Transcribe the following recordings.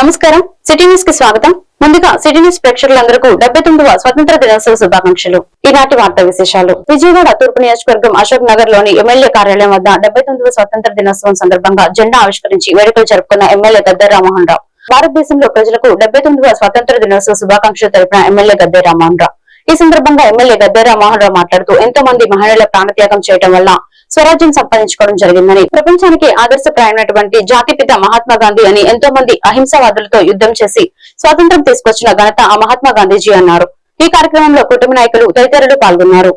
నమస్కారం. సిటీ న్యూస్కి స్వాగతం. ముందుగా సిటీ న్యూస్ ప్రేక్షకులందరికీ డెబ్బై తొమ్మిదవ స్వతంత్ర దినోత్సవ శుభాకాంక్షలు. ఈనాటి వార్తా విశేషాలు. విజయవాడ తూర్పు నియోజకవర్గం అశోక్ నగర్లోని ఎమ్మెల్యే కార్యాలయం వద్ద డెబ్బై తొమ్మిదవ స్వతంత్ర దినోత్సవం సందర్భంగా జెండా ఆవిష్కరించి వేడుకలు జరుపుకున్న ఎమ్మెల్యే గద్దె రామోహన్ రావు. భారతదేశంలో ప్రజలకు డెబ్బై తొమ్మిదవ స్వతంత్ర దినోత్సవ శుభాకాంక్షలు తెలిపిన ఎమ్మెల్యే గద్దె రామోహన్ రావు. ఈ సందర్భంగా ఎమ్మెల్యే గద్దె రామోహన్ రావు మాట్లాడుతూ ఎంతో మంది మహిళల ప్రాణత్యాగం చేయడం వల్ల స్వరాజ్యం సంపాదించుకోవడం జరిగిందని. ప్రపంచానికి ఆదర్శప్రాయమైనటువంటి జాతిపిత మహాత్మా గాంధీ అని ఎంతో మంది అహింసావాదులతో యుద్ధం చేసి స్వాతంత్రం తీసుకొచ్చిన ఘనత ఆ మహాత్మా గాంధీజీ అన్నారు. ఈ కార్యక్రమంలో కుటుంబ నాయకులు తదితరులు పాల్గొన్నారు.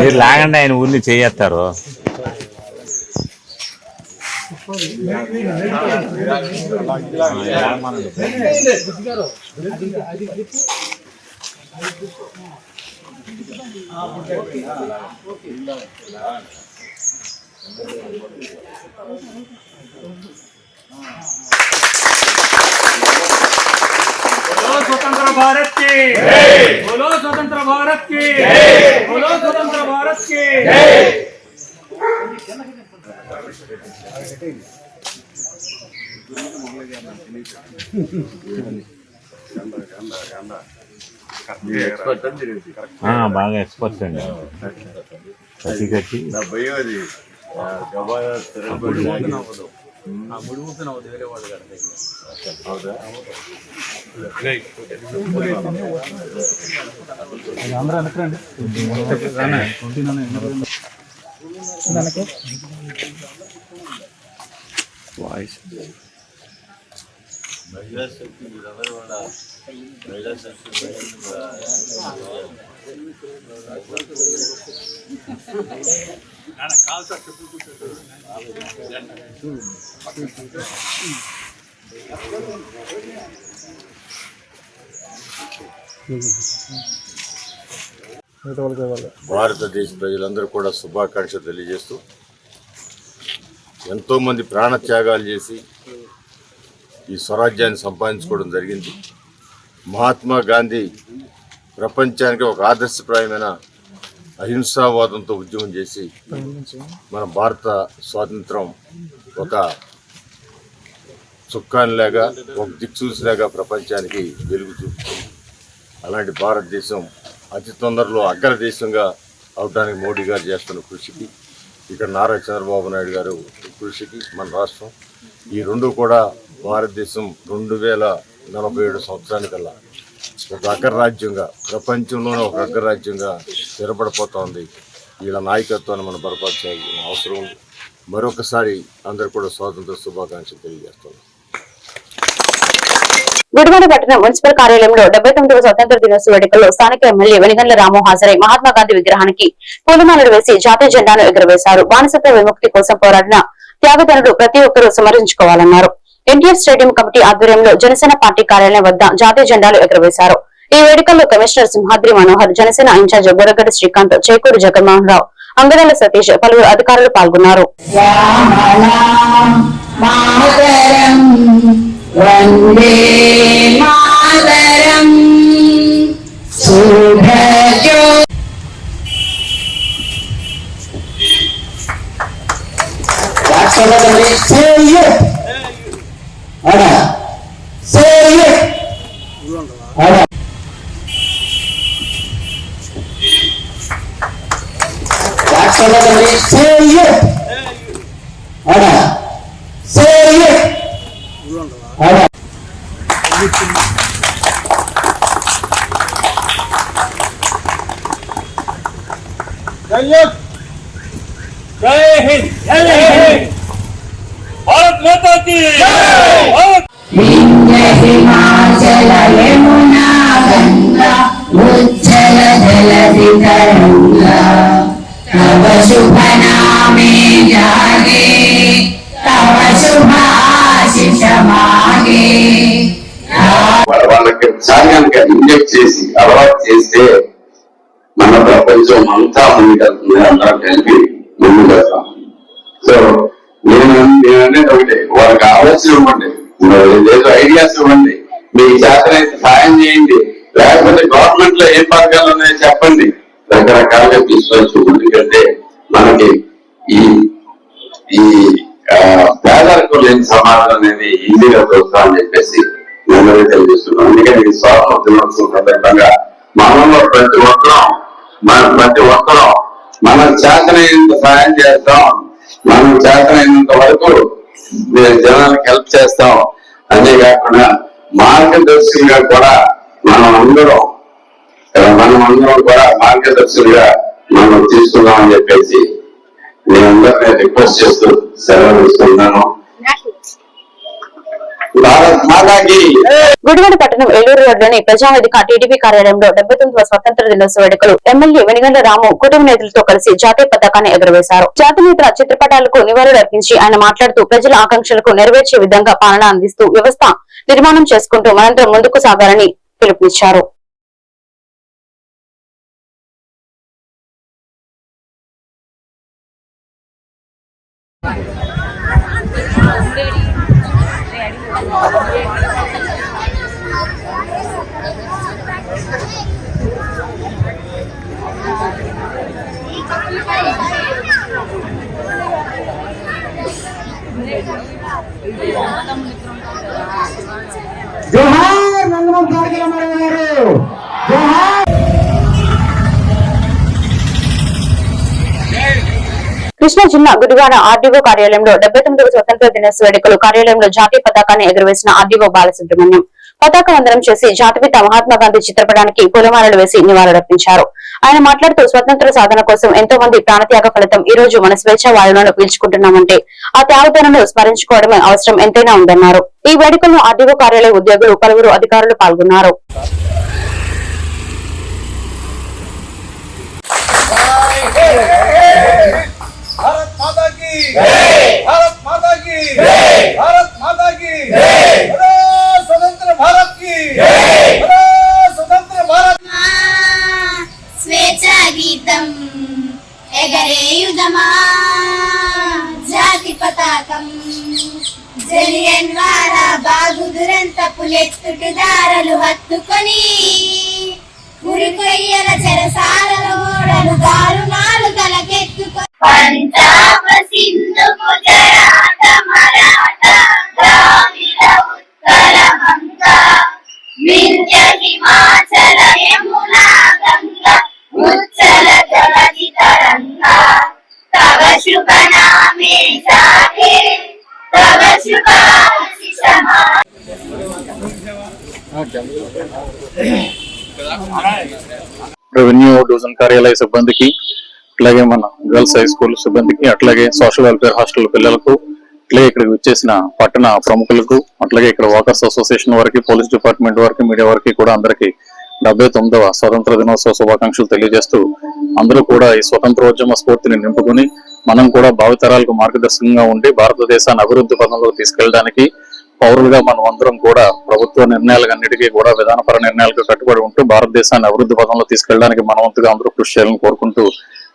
మీరు లాగండి ఆయన ఊరిని स्वतंत्र भारत की। बोलो स्वतंत्र भारत की। बोलो स्वतंत्र भारत की। ఆ, బాగా ఎక్స్పర్ట్స్ అండి. కట్టి కట్టి భయోది గబా మహిళా శక్తి కూడా మహిళా శక్తి భారతదేశ ప్రజలందరూ కూడా శుభాకాంక్షలు తెలియజేస్తూ ఎంతోమంది ప్రాణత్యాగాలు చేసి ఈ స్వరాజ్యాన్ని సంపాదించుకోవడం జరిగింది. మహాత్మా గాంధీ ప్రపంచానికి ఒక ఆదర్శప్రాయమైన అహింసావాదంతో ఉద్యమం చేసి మన భారత స్వాతంత్రం ఒక చుక్కానిలాగా ఒక దిక్సూసిలాగా ప్రపంచానికి వెలుగు చూపుతుంది అలాంటి భారతదేశం అతి తొందరలో అగ్రదేశంగా అవడానికి మోడీ గారు చేస్తున్న కృషికి ఇక్కడ నారా చంద్రబాబు నాయుడు గారు కృషికి మన రాష్ట్రం ఈ రెండు కూడా భారతదేశం రెండు వేల నలభై ఏడు సంవత్సరానికల్లా ఒక అగ్రరాజ్యంగా ప్రపంచంలోనే ఒక అగ్రరాజ్యంగా స్థిరపడిపోతోంది. వీళ్ళ నాయకత్వాన్ని మనం బలపరచాల్సిన అవసరం ఉంది. మరొకసారి అందరు కూడా స్వాతంత్ర శుభాకాంక్షలు తెలియజేస్తున్నాం. గుడివాడ పట్టణం మున్సిపల్ కార్యాలయంలో డెబ్బై తొమ్మిదవ స్వతంత్ర దినోత్సవ వేడుకల్లో స్థానిక ఎమ్మెల్యే వెనిగండ్ల రాము హాజరై మహాత్మా గాంధీ విగ్రహానికి పూలమాలలు వేసి జాతీయ జెండాను ఎగురవేశారు. బానిసత్వ విముక్తి కోసం పోరాడిన త్యాగదనుడు ప్రతి ఒక్కరూ స్మరించుకోవాలన్నారు. ఎన్టీఆర్ స్టేడియం కమిటీ ఆధ్వర్యంలో జనసేన పార్టీ కార్యాలయం వద్ద జాతీయ జెండాలు ఎగురవేశారు. ఈ వేడుకల్లో commissioner Simhadri Manohar Janasena in charge Burragadda Srikanth Chekuru Jaganmohan Rao Angarala Satish పలువురు అధికారులు పాల్గొన్నారు. சொல்லவில்லை சேயு ஆனா சேயு ஆனா சொல்லவில்லை சேயு ஆனா சேயு ஆனா Jai Hind! Jai Hind! Bharat మాతాకి! వింధ్య హిమాచల వాళ్ళకి ఒకసారి ఇంజెక్ట్ చేసి అలవాటు చేస్తే మన ప్రపంచం అంతా ముందుకెళ్తుంది అందరం కలిపి ముందుకెళ్తాం నేను అనేది ఒకటే. వాళ్ళకి ఆలోచన ఇవ్వండి. ఏదో ఐడియాస్ ఇవ్వండి. మీ చేతనైతే సాయం చేయండి. లేకపోతే గవర్నమెంట్లో ఏ పథకాలు ఉన్నాయో చెప్పండి. రకరకాలుగా తీసుకోవచ్చు ఎందుకంటే మనకి ఈ ఈ పేదలకు లేని సమాధానం అనేది ఈజీగా చూస్తామని చెప్పేసి నేను తెలియజేస్తున్నాను. ఎందుకంటే ఈ స్వాతంత్ర దినోత్సవం సందర్భంగా. మనలో ప్రతి ఒక్కరం మన ప్రతి ఒక్కరం మనం చేతనైనంత సాయం చేస్తాం. మనం చేతనైనంత వరకు మేము జనాలకు హెల్ప్ చేస్తాం. అంతేకాకుండా మార్గదర్శిగా కూడా మనం అందరం మనం అందరం కూడా మార్గదర్శులుగా మనం తీసుకుందాం అని చెప్పేసి నేను అందరినీ రిక్వెస్ట్ చేస్తూ సెలవు తీసుకుంటాను గుడివాడ పట్టణం ఏలూరు రోడ్లోని ప్రజావేదిక టీడీపీ కార్యాలయంలో డెబ్బై తొమ్మిదవ స్వతంత్ర దినోత్సవ వేడుకలు ఎమ్మెల్యే వెనిగండ రాము కుటుంబ నేతలతో కలిసి జాతీయ పతాకాన్ని ఎగురవేశారు. జాతి నేతల చిత్రపటాలకు నివాళులర్పించి ఆయన మాట్లాడుతూ ప్రజల ఆకాంక్షలకు నెరవేర్చే విధంగా పాలన అందిస్తూ వ్యవస్థ నిర్మాణం చేసుకుంటూ మనందరం ముందుకు సాగాలని పిలుపునిచ్చారు. Thank you. కృష్ణా జిల్లా గుడివాడ ఆర్డీఓ కార్యాలయంలో డెబ్బై తొమ్మిదవ స్వతంత్ర దినోత్సవ వేడుకలు కార్యాలయంలో జాతీయ పతాకాన్ని ఎగురవేసిన ఆర్డీఓ బాలసుబ్రహ్మణ్యం. పతాక వందనం చేసి జాతిపిత మహాత్మా గాంధీ చిత్రపటానికి పూలమాలలు వేసి నివాళులర్పించారు ఆయన మాట్లాడుతూ స్వతంత్ర సాధన కోసం ఎంతో మంది ప్రాణత్యాగ ఫలితం ఈ రోజు మన స్వేచ్ఛ వాయువులను పీల్చుకుంటున్నామంటే ఆ త్యాగతనను స్మరించుకోవడమే అవసరం ఎంతైనా ఉందన్నారు. ఈ వేడుకలను ఆర్డీఓ కార్యాలయ ఉద్యోగులు పలువురు అధికారులు పాల్గొన్నారు. की भारत माता की भारत माता की बोलो स्वतंत्र भारत की बोलो स्वतंत्र भारत స్వేచ్ఛా గీతం ఎగరేయుదమా జాతి పతాకం జలియన్ వాలా బాగు దురంత పులెత్తుటుదారలు హత్తుకొని ఉరికొయ్యల చెరసాలలో ఓడలు దారుణాలు తలకెత్తుకొని పంజాబ్ సింధు రెవెన్యూ డివిజన్ కార్యాలయ సిబ్బందికి అట్లాగే మన గర్ల్స్ హై స్కూల్ సిబ్బందికి అట్లాగే సోషల్ వెల్ఫేర్ హాస్టల్ పిల్లలకు అట్లాగే ఇక్కడికి వచ్చేసిన పట్టణ ప్రముఖులకు అట్లాగే ఇక్కడ వాకర్స్ అసోసియేషన్ వారికి పోలీస్ డిపార్ట్మెంట్ వారికి మీడియా వారికి కూడా అందరికీ డెబ్బై తొమ్మిదవ స్వతంత్ర దినోత్సవ శుభాకాంక్షలు తెలియజేస్తూ అందరూ కూడా ఈ స్వతంత్రోద్యమ స్ఫూర్తిని నింపుకుని మనం కూడా భావితరాలకు మార్గదర్శకంగా ఉండి భారతదేశాన్ని అభివృద్ధి పథంలో తీసుకెళ్ళడానికి పౌరులుగా మనం అందరం కూడా ప్రభుత్వ నిర్ణయాలన్నిటికీ కూడా విధానపర నిర్ణయాలకు కట్టుబడి ఉంటూ భారతదేశాన్ని అభివృద్ధి పథంలో తీసుకెళ్ళడానికి మనవంతుగా అందరూ కృషి చేయాలని కోరుకుంటూ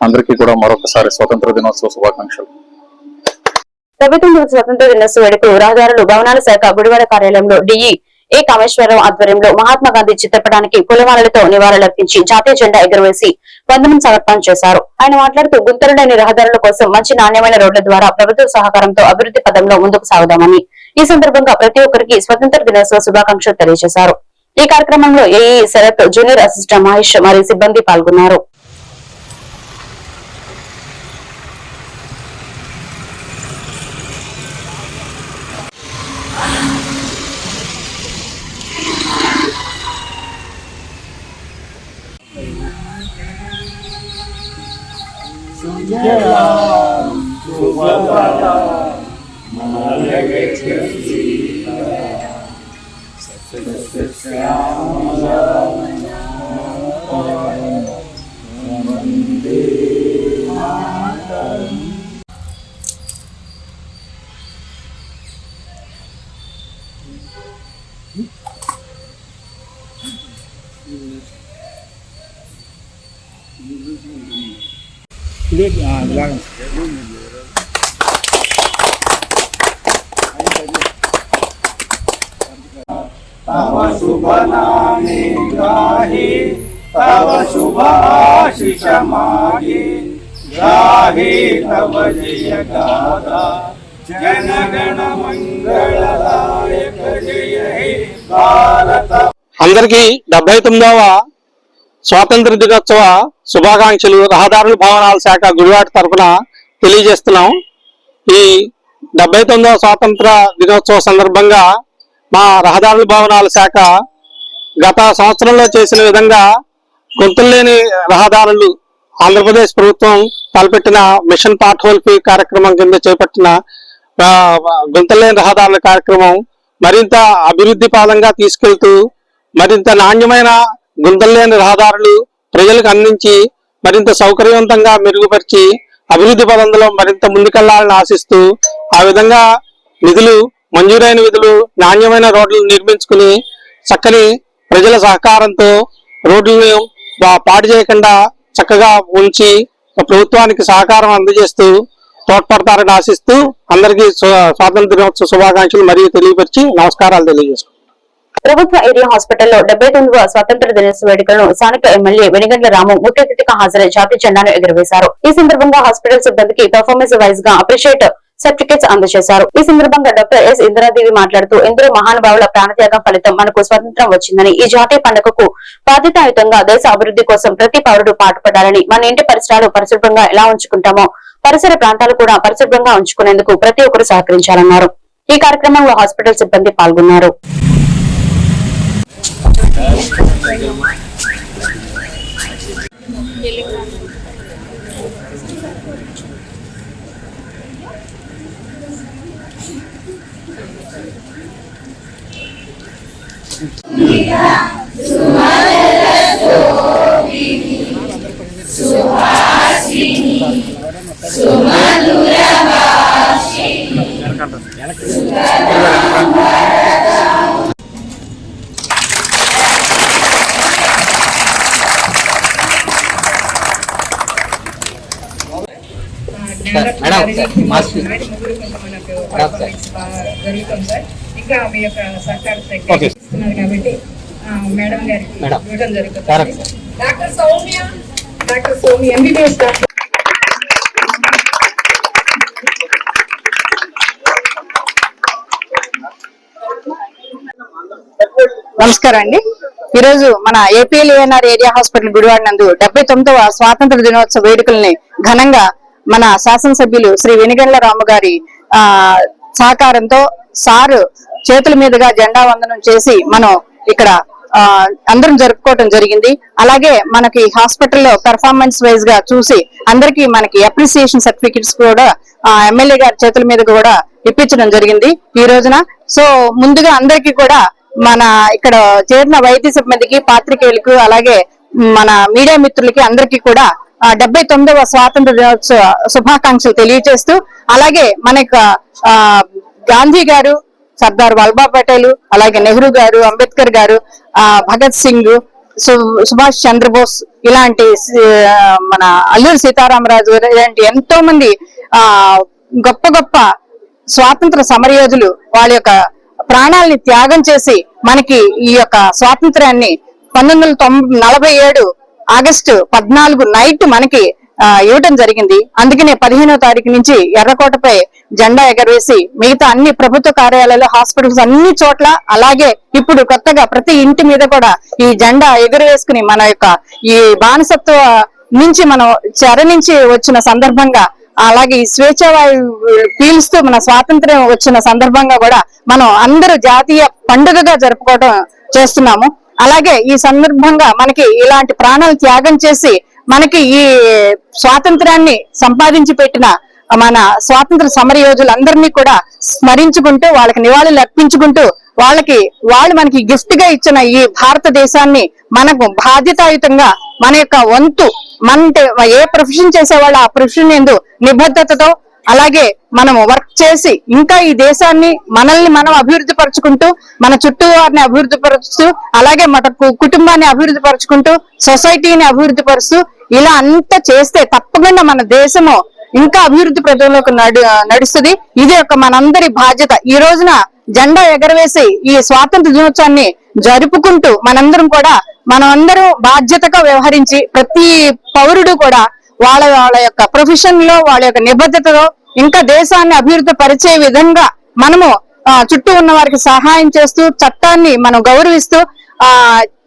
అందరికీ కూడా మరొకసారి స్వతంత్ర దినోత్సవ శుభాకాంక్షలు. ప్రభుత్వం స్వతంత్ర దినోత్సవ వేడుకలు రహదారులు భవనాల శాఖ గుడివాడ కార్యాలయంలో డిఈ ఏ కామేశ్వరరావు ఆధ్వర్యంలో మహాత్మా గాంధీ చిత్రపటానికి పూలమాలలతో నివాళులర్పించి జాతీయ జెండా ఎగురవేసి వందనం సమర్పణ చేశారు. ఆయన మాట్లాడుతూ గుంతలులేని రహదారుల కోసం మంచి నాణ్యమైన రోడ్ల ద్వారా ప్రభుత్వ సహకారంతో అభివృద్ధి పదంలో ముందుకు సాగుదామని ఈ సందర్భంగా ప్రతి ఒక్కరికి స్వతంత్ర దినోత్సవ శుభాకాంక్షలు తెలియజేశారు. ఈ కార్యక్రమంలో AE Sharath junior assistant Mahesh మరియు సిబ్బంది పాల్గొన్నారు. Thank Subhata, Mm-hmm. అందరికీ డెబ్బై తొమ్మిదవ స్వాతంత్ర దినోత్సవ శుభాకాంక్షలు రహదారుల భవనాల శాఖ గుడివాటి తరఫున తెలియజేస్తున్నాం. ఈ డెబ్బై తొమ్మిదవ స్వాతంత్ర దినోత్సవ సందర్భంగా మా రహదారుల భవనాల శాఖ గత సంవత్సరంలో చేసిన విధంగా గుంతలేని రహదారులు ఆంధ్రప్రదేశ్ ప్రభుత్వం తలపెట్టిన మిషన్ పార్ట్ హోల్ ఫీ కార్యక్రమం కింద చేపట్టిన గుంతలేని రహదారుల కార్యక్రమం మరింత అభివృద్ధి పాదంగా తీసుకెళ్తూ మరింత నాణ్యమైన గుంతలేని రహదారులు ప్రజలకు అందించి మరింత సౌకర్యవంతంగా మెరుగుపరిచి అభివృద్ధి పదంలో మరింత ముందుకెళ్ళాలని ఆశిస్తూ ఆ విధంగా నిధులు మంజూరైన విధులు నాణ్యమైన రోడ్లు నిర్మించుకుని చక్కని ప్రజల సహకారంతో రోడ్లను పాటు చేయకుండా చక్కగా ఉంచి ప్రభుత్వానికి సహకారం అందజేస్తూ తోడ్పడతారని ఆశిస్తూ అందరికీ స్వాతంత్ర దినోత్సవ శుభాకాంక్షలు మరియు తెలియపరిచి నమస్కారాలు తెలియజేస్తున్నాను ప్రభుత్వ ఏరియా హాస్పిటల్లో డెబ్బై తొమ్మిదవ స్వాతంత్ర దినోత్సవ వేడుకలను స్థానిక ఎమ్మెల్యే వెనిగండ్ల రాము ముఖ్య అతిథిగా హాజరై జాతీయ జెండాను ఎగురవేశారు. ఈ సందర్భంగా హాస్పిటల్ సిబ్బందికి పర్ఫార్మెన్స్ వైజ్గా అప్రిషియేట్ సర్టిఫికేట్స్ అందజేశారు. ఈ సందర్భంగా డాక్టర్ ఎస్ ఇందిరాదేవి మాట్లాడుతూ ఎందరో మహానుభావుల ప్రాణత్యాగం ఫలితం మనకు స్వాతంత్రం వచ్చిందని ఈ జాతీయ పండుగకు బాధ్యతాయుతంగా దేశ అభివృద్ధి కోసం ప్రతి పౌరుడు పాటుపడాలని మన ఇంటి పరిసరాలు పరిశుభ్రంగా ఎలా ఉంచుకుంటామో పరిసర ప్రాంతాలు కూడా పరిశుభ్రంగా ఉంచుకునేందుకు ప్రతి ఒక్కరూ సహకరించాలన్నారు. ఈ కార్యక్రమంలో హాస్పిటల్ సిబ్బంది పాల్గొన్నారు. జరుగుతుంది సార్ ఇంకా మీ యొక్క సహకారం ఇస్తున్నారు కాబట్టి ఆ, మేడం గారికి ఇవ్వడం జరుగుతుంది. Doctor Soumya doctor Soumya MBBS doctor. నమస్కారం అండి. ఈరోజు మన ఏపీఎల్ఏఎన్ఆర్ ఏరియా హాస్పిటల్ గుడివాడ నందు డెబ్బై తొమ్మిదవ స్వాతంత్ర దినోత్సవ వేడుకల్ని ఘనంగా మన శాసనసభ్యులు శ్రీ వెనిగండ్ల రాము గారి ఆ సహకారంతో సారు చేతుల మీదుగా జెండా వందనం చేసి మనం ఇక్కడ ఆ, అందరం జరుపుకోవటం జరిగింది. అలాగే మనకి హాస్పిటల్లో పెర్ఫార్మెన్స్ వైజ్గా చూసి అందరికి మనకి అప్రిసియేషన్ సర్టిఫికెట్స్ కూడా ఎమ్మెల్యే గారి చేతుల మీద కూడా ఇప్పించడం జరిగింది ఈ రోజున. సో ముందుగా అందరికీ కూడా మన ఇక్కడ చేరిన వైద్య సిబ్బందికి పాత్రికేయులకు అలాగే మన మీడియా మిత్రులకి అందరికీ కూడా డెబ్బై తొమ్మిదవ స్వాతంత్ర దినోత్సవ శుభాకాంక్షలు తెలియజేస్తూ అలాగే మన యొక్క, ఆ, గాంధీ గారు సర్దార్ వల్లభాయ్ పటేల్ అలాగే నెహ్రూ గారు అంబేద్కర్ గారు ఆ భగత్ సింగ్ సు- సుభాష్ చంద్రబోస్ ఇలాంటి మన అల్లూరి సీతారామరాజు గారు ఇలాంటి ఎంతో మంది ఆ గొప్ప గొప్ప స్వాతంత్ర సమరయోధులు వాళ్ళ యొక్క ప్రాణాలని త్యాగం చేసి మనకి ఈ యొక్క స్వాతంత్రాన్ని పంతొమ్మిది వందల తొంభై నలభై ఏడు ఆగస్టు పద్నాలుగు నైట్ మనకి ఇవ్వటం జరిగింది. అందుకనే పదిహేనో తారీఖు నుంచి ఎర్రకోటపై జెండా ఎగరవేసి మిగతా అన్ని ప్రభుత్వ కార్యాలయాలు హాస్పిటల్స్ అన్ని చోట్ల అలాగే ఇప్పుడు కొత్తగా ప్రతి ఇంటి మీద కూడా ఈ జెండా ఎగురవేసుకుని మన యొక్క ఈ బానిసత్వ నుంచి మనం చెర నుంచి వచ్చిన సందర్భంగా అలాగే ఈ స్వేచ్ఛవాయు పీల్స్తూ పీలుస్తూ మన స్వాతంత్ర్యం వచ్చిన సందర్భంగా కూడా మనం అందరూ జాతీయ పండుగగా జరుపుకోవడం చేస్తున్నాము. అలాగే ఈ సందర్భంగా మనకి ఇలాంటి ప్రాణాలు త్యాగం చేసి మనకి ఈ స్వాతంత్రాన్ని సంపాదించి పెట్టిన మన స్వాతంత్ర సమరయోధులందరినీ కూడా స్మరించుకుంటూ వాళ్ళకి నివాళులు అర్పించుకుంటూ వాళ్ళకి వాళ్ళు మనకి గిఫ్ట్గా ఇచ్చిన ఈ భారతదేశాన్ని మనకు బాధ్యతాయుతంగా మన యొక్క వంతు మన ఏ ప్రొఫెషన్ చేసేవాళ్ళు ఆ ప్రొఫెషన్ ఎందు నిబద్ధతతో అలాగే మనం వర్క్ చేసి ఇంకా ఈ దేశాన్ని మనల్ని మనం అభివృద్ధి పరుచుకుంటూ మన చుట్టూ వారిని అభివృద్ధి పరుస్తూ అలాగే మన కు- కుటుంబాన్ని అభివృద్ధి పరుచుకుంటూ సొసైటీని అభివృద్ధి పరుస్తూ ఇలా అంతా చేస్తే తప్పకుండా మన దేశము ఇంకా అభివృద్ధి ప్రజల్లోకి నడు నడుస్తుంది. ఇది ఒక మనందరి బాధ్యత. ఈ రోజున జెండా ఎగరవేసి ఈ స్వాతంత్ర దినోత్సవాన్ని జరుపుకుంటూ మనందరం కూడా మనమందరం బాధ్యతగా వ్యవహరించి ప్రతి పౌరుడు కూడా వాళ్ళ వాళ్ళ యొక్క ప్రొఫెషన్లో వాళ్ళ యొక్క నిబద్ధతలో ఇంకా దేశాన్ని అభివృద్ధి పరిచే విధంగా మనము చుట్టూ ఉన్న వారికి సహాయం చేస్తూ చట్టాన్ని మనం గౌరవిస్తూ ఆ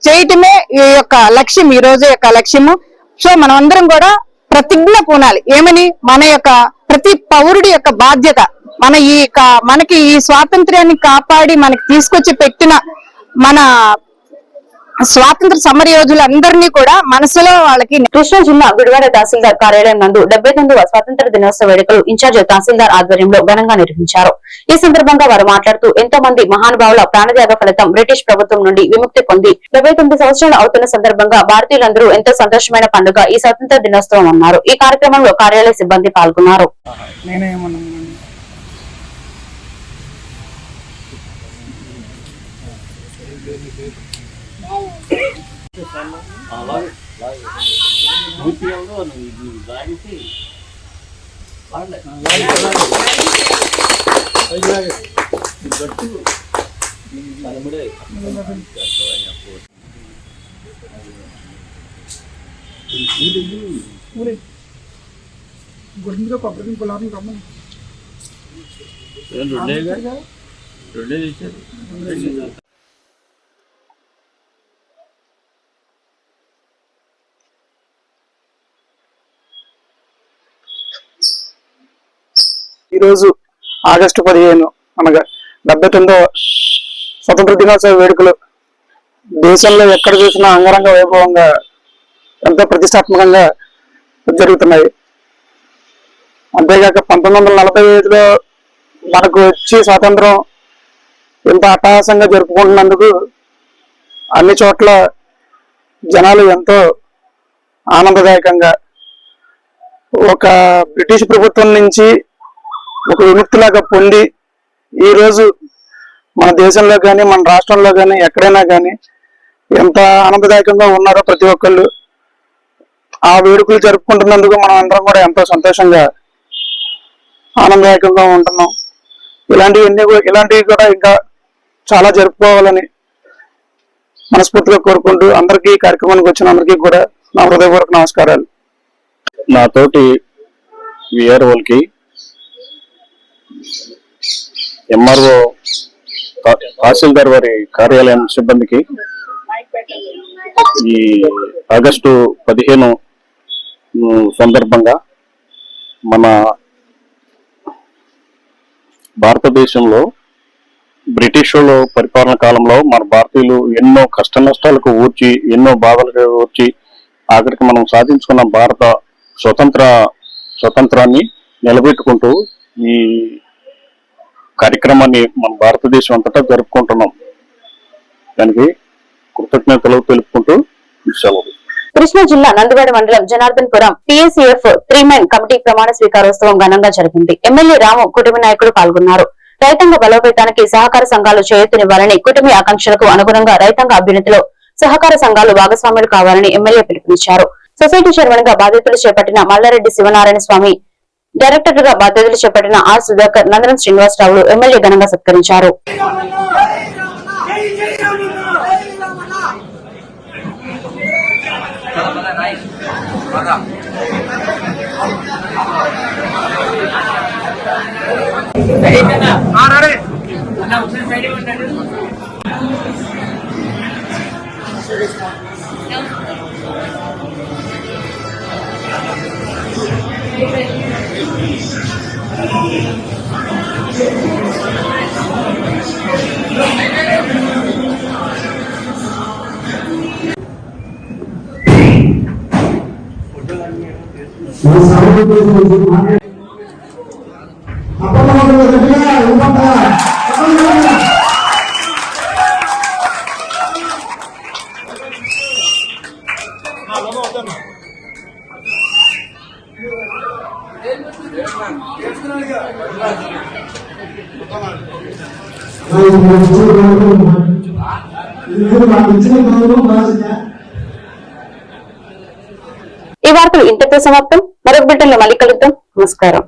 చేయటమే ఈ యొక్క లక్ష్యం ఈ రోజు యొక్క లక్ష్యము. సో మనం అందరం కూడా ప్రతిజ్ఞ పూనాలి. ఏమని? మన యొక్క ప్రతి పౌరుడి యొక్క బాధ్యత. మన ఈ మనకి ఈ స్వాతంత్ర్యాన్ని కాపాడి మనకి తీసుకొచ్చి పెట్టిన మన స్వాతంత్ర సమరయోధులందరినీ కూడా మనసులో వాళ్ళకి కృష్ణా జిల్లా గుడివాడ తహసీల్దార్ కార్యాలయం నందు డెబ్బై తొమ్మిదవ స్వాతంత్ర దినోత్సవ వేడుకలు ఇన్ఛార్జ్ తహసీల్దార్ ఆధ్వర్యంలో ఘనంగా నిర్వహించారు. ఈ సందర్భంగా వారు మాట్లాడుతూ ఎంతో మంది మహానుభావుల ప్రాణత్యాగ ఫలితం బ్రిటిష్ ప్రభుత్వం నుండి విముక్తి పొంది డెబ్బై తొమ్మిది సంవత్సరాలు అవుతున్న సందర్భంగా భారతీయులందరూ ఎంతో సంతోషమైన పండుగ ఈ స్వాతంత్ర దినోత్సవం అన్నారు. ఈ కార్యక్రమంలో కార్యాలయ సిబ్బంది పాల్గొన్నారు. పూర్తి తాగితే గట్టు మనముడే గుర్తుందిగా కొబ్బరి పొలాన్ని రమ్మని రెండే రెండే చేశారు రోజు ఆగస్టు పదిహేను అనగా డెబ్బై తొమ్మిదో స్వతంత్ర దినోత్సవ వేడుకలు దేశంలో ఎక్కడ చూసినా అంగరంగ వైభవంగా ఎంతో ప్రతిష్టాత్మకంగా జరుగుతున్నాయి. అంతేగాక పంతొమ్మిది వందల నలభై ఐదులో మనకు వచ్చి స్వాతంత్రం ఎంత అట్టహాసంగా జరుపుకుంటున్నందుకు అన్ని చోట్ల జనాలు ఎంతో ఆనందదాయకంగా ఒక బ్రిటిష్ ప్రభుత్వం నుంచి ఒక విముక్తిలాగా పొంది ఈ రోజు మన దేశంలో కానీ మన రాష్ట్రంలో కానీ ఎక్కడైనా కానీ ఎంత ఆనందదాయకంగా ఉన్నారో ప్రతి ఒక్కళ్ళు ఆ వేడుకలు జరుపుకుంటున్నందుకు మనం అందరం కూడా ఎంతో సంతోషంగా ఆనందదాయకంగా ఉంటున్నాం. ఇలాంటివన్నీ కూడా- ఇలాంటివి కూడా ఇంకా చాలా జరుపుకోవాలని మనస్ఫూర్తిగా కోరుకుంటూ అందరికీ కార్యక్రమానికి వచ్చిన అందరికీ కూడా నా హృదయపూర్వక నమస్కారాలు. నాతోటి విఆర్ఓల్కి ఎంఆర్ఓ తహసీల్దార్ వారి కార్యాలయం సిబ్బందికి ఈ ఆగస్టు పదిహేను సందర్భంగా మన భారతదేశంలో బ్రిటిష్ పరిపాలన కాలంలో మన భారతీయులు ఎన్నో కష్ట నష్టాలకు ఊర్చి ఎన్నో బాధలకు ఊర్చి ఆఖరికి మనం సాధించుకున్న భారత స్వతంత్ర స్వతంత్రాన్ని నిలబెట్టుకుంటూ ఈ కార్యక్రమాన్ని మన భారతదేశం అంతటా జరుపుకుంటున్నాం. దానికి కృతజ్ఞతలు తెలుపుకుంటూ సెలవు. కృష్ణా జిల్లా నందివేడ మండలం Janardhanpuram TSCF three men committee ప్రమాణ స్వీకారోత్సవం ఘనంగా జరిగింది. ఎమ్మెల్యే రాము కుటుంబ నాయకులు పాల్గొన్నారు. రైతాంగ బలోపేతానికి సహకార సంఘాలు చేయూతనివ్వాలని కుటుంబ ఆకాంక్షలకు అనుగుణంగా రైతాంగ అభ్యున్నతిలో సహకార సంఘాలు భాగస్వాములు కావాలని ఎమ్మెల్యే పిలుపునిచ్చారు. సొసైటీ చైర్మన్గా బాధ్యతలు చేపట్టిన మల్లారెడ్డి శివనారాయణ స్వామి డైరెక్టర్గా బాధ్యతలు చేపట్టిన ఆర్ సుధాకర్ నందనం శ్రీనివాసరావులు ఎమ్మెల్యే ఘనంగా సత్కరించారు. సాగుతుంది ఈ వార్తలు ఇంతటితో సమాప్తం. మరొక బిడ్డలో మళ్ళీ కలుద్దాం. నమస్కారం.